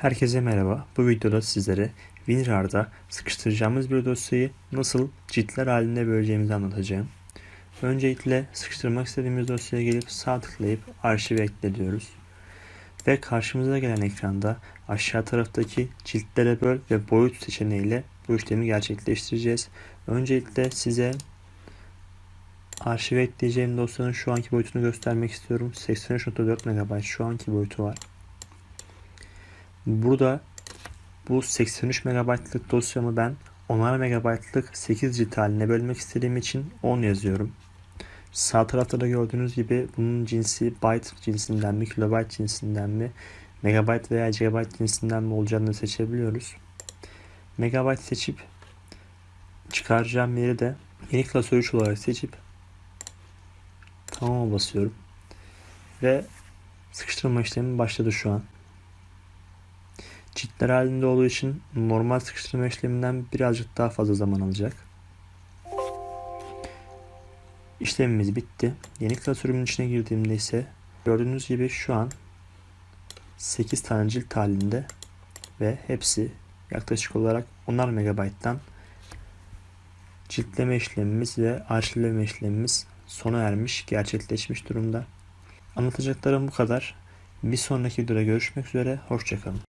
Herkese merhaba. Bu videoda sizlere WinRAR'da sıkıştıracağımız bir dosyayı nasıl ciltler halinde böleceğimizi anlatacağım. Öncelikle sıkıştırmak istediğimiz dosyaya gelip sağ tıklayıp arşive ekle diyoruz. Ve karşımıza gelen ekranda aşağı taraftaki ciltlere böl ve boyut seçeneğiyle bu işlemi gerçekleştireceğiz. Öncelikle size arşive ekleyeceğim dosyanın şu anki boyutunu göstermek istiyorum. 83.4 MB şu anki boyutu var. Burada bu 83 MB'lık dosyamı ben 10'ar MB'lık 8 cilt haline bölmek istediğim için 10 yazıyorum. Sağ tarafta da gördüğünüz gibi bunun cinsi byte cinsinden mi, kilobyte cinsinden mi, megabyte veya gigabyte cinsinden mi olacağını seçebiliyoruz. Megabyte seçip çıkaracağım yeri de yeni klasör 3 olarak seçip tamam'a basıyorum. Ve sıkıştırma işlemi başladı şu an. Ciltler halinde olduğu için normal sıkıştırma işleminden birazcık daha fazla zaman alacak. İşlemimiz bitti. Yeni klasörümün içine girdiğimde ise gördüğünüz gibi şu an 8 tane cilt halinde ve hepsi yaklaşık olarak 10'ar megabayttan ciltleme işlemimiz ve arşivleme işlemimiz sona ermiş, gerçekleşmiş durumda. Anlatacaklarım bu kadar. Bir sonraki videoda görüşmek üzere. Hoşçakalın.